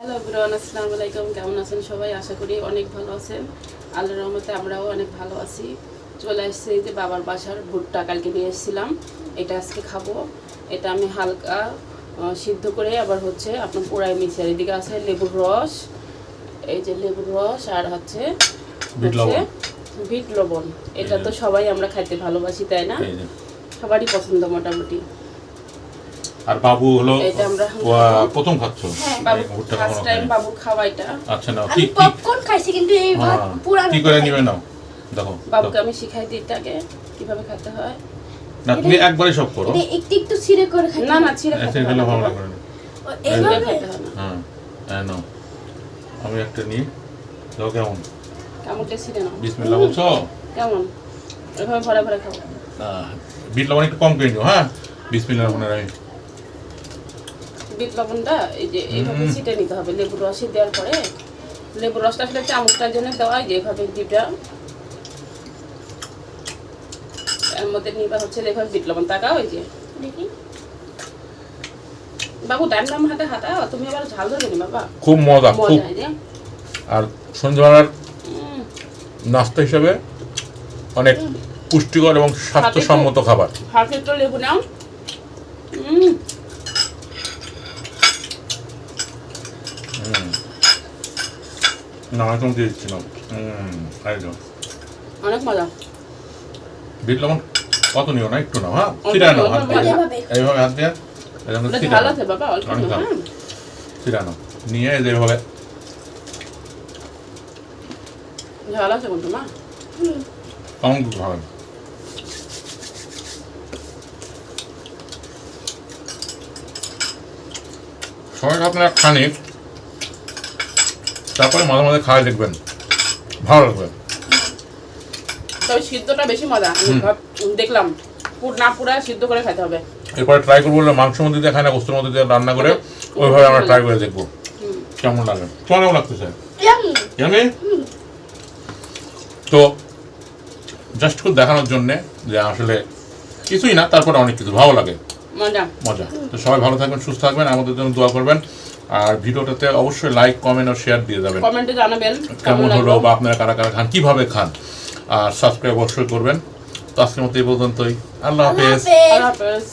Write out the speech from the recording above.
Hello everyone আসসালামু আলাইকুম। কেমন আছেন সবাই? আশা করি অনেক ভালো আছেন। আল্লাহর রহমতে আমরাও অনেক ভালো আছি। চলে আসছি যে বাবার বাসার ভুট্টা কালকে নিয়ে এসেছিলাম। এটা আজকে খাব। এটা আমি হালকা সিদ্ধ করে আবার হচ্ছে আপনার পোড়াই মিশিয়ে এদিকে আছে লেবুর রস। এই যে লেবুর রস আর হচ্ছে। বিট লবণ। এটা তো সবাই আমরা খাইতে ভালোবাসি তাই না? সবারই পছন্দ মোটামুটি। আর বাবু হলো এটা আমরা প্রথম খাচ্ছ? হ্যাঁ বাবু ফার্স্ট টাইম খায়নি। খাওয়া এটা। আচ্ছা নাও কি পপকর্ন খাইছি কিন্তু এই হ্যাঁ, কি করে নিবে নাও? দেখো বাবুকে আমি শিখাই দিই এটাকে কীভাবে খেতে হয়। না তুমি একবারে সব করো। এটা একটু একটু ছিঁড়ে করে খাই না না ছিঁড়ে এসে খেতে গেলে না ভালো লাগবে না এইভাবে? খেতে হয় না। হ্যাঁ হ্যাঁ নাও। আমি একটা নিই। কেমন। কেমনটা ছিঁড়ে নাও। বিসমিল্লাহ বলছো? কেমন? এভাবে ভরে ভরে খাও বিট লবণ একটু কম করে নিও হ্যাঁ? বিসমিল্লাহ রহমানির রহিম বিট লবণটা এই যে এইভাবে ছিটে নিতে হবে। লেবুর রসে দেওয়ার পরে লেবুর রসটা আসলে চামচটার জন্য দেওয়া হয় যে এভাবে দিবটা এর মধ্যে নিবা হচ্ছে এভাবে বিট লবণ। তাকাও ওই যে। দেখি। বাবু ডান নাম হাতে হাতাও তুমি আবার ঝাল ধরে বাবা? খুব মজা খুব। আর সন্ধ্যাবেলার উম, নাস্তা হিসেবে অনেক পুষ্টিকর এবং স্বাস্থ্যসম্মত খাবার। হাতে একটু লেবু নাও। না আমি তোমাকে দিচ্ছিলাম হুম একদম অনেক মজা বিট লবণ কত নিও না একটু নাও হ্যাঁ অল্প ছিটা নাও নাও, হাত দিয়ে। এইভাবে দিয়ে এরকম নিয়ে এইভাবে ঝাল আছে কিন্তু মা কেমন হবে সবাই আপনারা খানি তারপরে মাঝে মাঝে খাওয়াই দেখবেন ভালো লাগবে। তবে সিদ্ধটা বেশি মজা দেখলাম পুর না পুরা সিদ্ধ করে খেতে হবে। এরপরে ট্রাই করব বললে মাংসের মধ্যে দিয়ে না গোস্তের মধ্যে দিয়ে রান্না করে ওইভাবে আমরা ট্রাই করে দেখব। কেমন লাগে? তোমার কেমন লাগতেছে? ইয়ামি তো জাস্ট খুব দেখানোর জন্যে যে আসলে কিছুই না তারপরে অনেক কিছু ভালো লাগে। মজা। মজা। তো সবাই ভালো থাকবেন সুস্থ থাকবেন আমাদের জন্য দোয়া করবেন। আর ভিডিওটাতে অবশ্যই লাইক কমেন্ট আর শেয়ার দিয়ে যাবেন। কমেন্টে জানাবেন কেমন হলো বা আপনারা কারা কারা খান কীভাবে খান আর সাবস্ক্রাইব অবশ্যই করবেন। তো আজকের মতো এই পর্যন্তই। আল্লাহ হাফেজ। আল্লাহ হাফেজ।